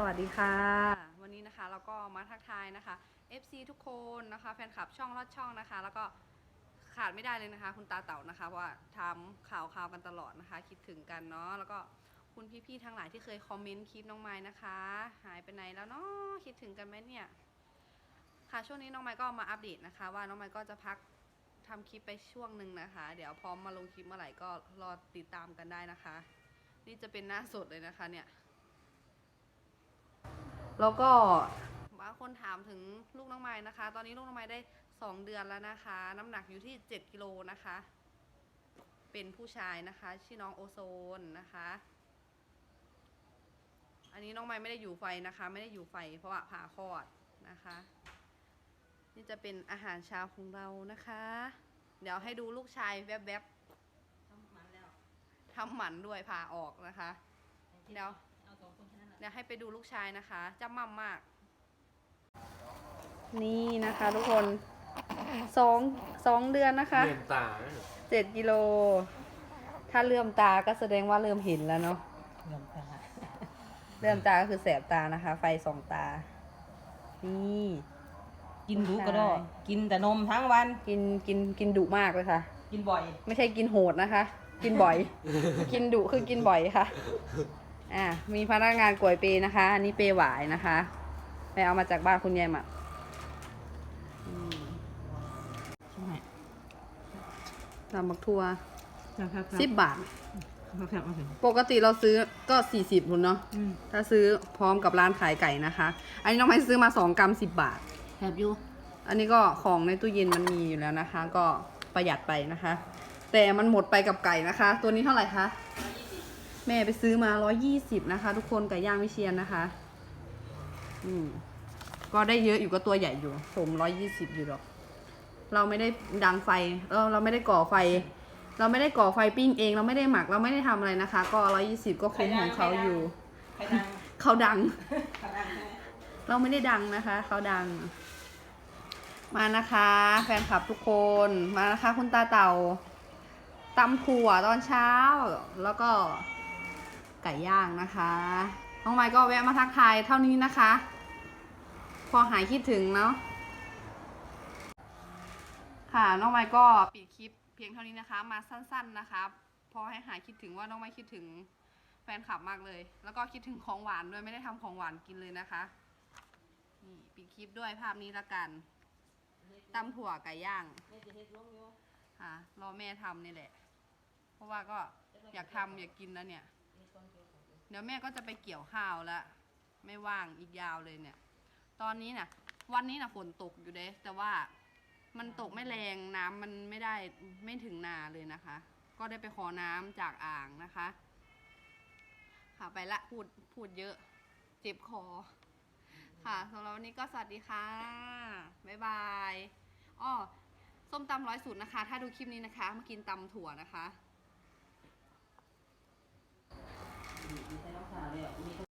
สวัสดีค่ะ วันนี้นะคะเราก็มาทักทายนะคะ FC ทุกคนนะคะ แฟนคลับช่องลอดช่องนะคะ แล้วก็ขาดไม่ได้เลยนะคะ คุณตาเต่านะคะเพราะว่าทำข่าวข่าวกันตลอดนะคะ คิดถึงกันเนาะแล้วก็คุณพี่ๆทั้งหลายที่เคยคอมเมนต์คลิปน้องไม้นะคะ หายไปไหนแล้วเนาะคิดถึงกันไหมเนี่ยค่ะช่วงนี้น้องไม้ก็มาอัปเดตนะคะ ว่าน้องไม้ก็จะพักทำคลิปไปช่วงหนึ่งนะคะ เดี๋ยวพร้อมมาลงคลิปเมื่อไหร่ก็รอติดตามกันได้นะคะ นี่จะเป็นหน้าสดเลยนะคะเนี่ย แล้วก็บางคนถามถึงลูกน้องไม้นะคะ ตอนนี้ลูกน้องไม้ได้ 2 เดือนแล้วนะคะ น้ำหนักอยู่ที่ 7 กิโลนะคะ เป็นผู้ชายนะคะ ชื่อน้องโอโซนนะคะ อันนี้น้องไม้ไม่ได้อยู่ไฟนะคะ ไม่ได้อยู่ไฟเพราะว่าผ่าคลอดนะคะ นี่จะเป็นอาหารเช้าของเรานะคะ เดี๋ยวให้ดูลูกชายแวบๆทำหมันด้วยผ่าออกนะคะ เดี๋ยว เดี๋ยวให้ไปดูลูกชายนะคะจำมั่มมาก นี่นะคะทุกคนสองสองเดือนนะคะเลื่อมตาเจ็ดกิโล ถ้าเลื่อมตาก็แสดงว่าเริ่มเห็นแล้วเนาะยอมตาเลื่อมตาก็คือแสบตานะคะ ไฟสองตา นี่ กินดุก็ได้กินแต่นมทั้งวัน กินกินกินดุมากเลยค่ะ กินบ่อย ไม่ใช่กินโหดนะคะ กินบ่อย กินดุคือกินบ่อยค่ะ อ่ามีพนักงานกล้วยเปย์นะคะ อันนี้เปย์หวายนะคะไปเอามาจากบ้านคุณยายหมาอืมใช่ไหมตำบักทัวครับครับสิบบาทครับครับมาถึงปกติเราซื้อก็สี่สิบคุณเนาะอืมถ้าซื้อพร้อมกับร้านขายไก่นะคะ อันนี้น้องไม้ซื้อมาสองกรัมสิบบาทแอบอยู่อันนี้ก็ของในตู้เย็นมันมีอยู่แล้วนะคะ ก็ประหยัดไปนะคะ แต่มันหมดไปกับไก่นะคะ ตัวนี้เท่าไหร่คะ แม่ไปซื้อมาร้อยี่สิบนะคะ ทุกคนไก่ย่างวิเชียนนะคะอืมก็ได้เยอะอยู่ก็ตัวใหญ่อยู่สมร้อยี่สิบอยู่หรอก เราไม่ได้ดังไฟเออเราไม่ได้ก่อไฟ เราไม่ได้ก่อไฟปิ้งเอง เราไม่ได้หมักเราไม่ได้ทำอะไรนะคะ ก็ร้อยี่สิบก็คุ้มของเขาอยู่ใครดังเขาดังใครดังใช่ไหมเราไม่ได้ดังนะคะ เขาดัง มานะคะ แฟนคลับทุกคนมานะคะ คุณตาเต่าตำถั่วตอนเช้า แล้วก็ ไก่ย่างนะคะน้องไม้ก็แวะมาทักทายเท่านี้นะคะ พอหายคิดถึงเนาะค่ะน้องไม้ก็ปิดคลิปเพียงเท่านี้นะคะ มาสั้นๆนะคะพอให้หายคิดถึงว่าน้องไม้คิดถึงแฟนคลับมากเลย แล้วก็คิดถึงของหวานด้วยไม่ได้ทำของหวานกินเลยนะคะนี่ปิดคลิปด้วยภาพนี้ละกันตำถั่วไก่ย่างค่ะรอแม่ทำนี่แหละ เพราะว่าก็อยากทำอยากกินแล้วเนี่ย เดี๋ยวแม่ก็จะไปเกี่ยวข้าวแล้วไม่ว่างอีกยาวเลยเนี่ย ตอนนี้น่ะ วันนี้น่ะฝนตกอยู่เด้แต่ว่ามันตกไม่แรงน้ำมันไม่ได้ไม่ถึงนาเลยนะคะ ก็ได้ไปขอน้ำจากอ่างนะคะค่ะไปละพูดพูดเยอะ เจ็บคอ ค่ะสำหรับวันนี้ก็สวัสดีค่ะ บ๊ายบายอ้อส้มตำร้อยสูตรนะคะ ถ้าดูคลิปนี้นะคะ มากินตำถั่วนะคะ มีแต่น้ำตาเลยอะมี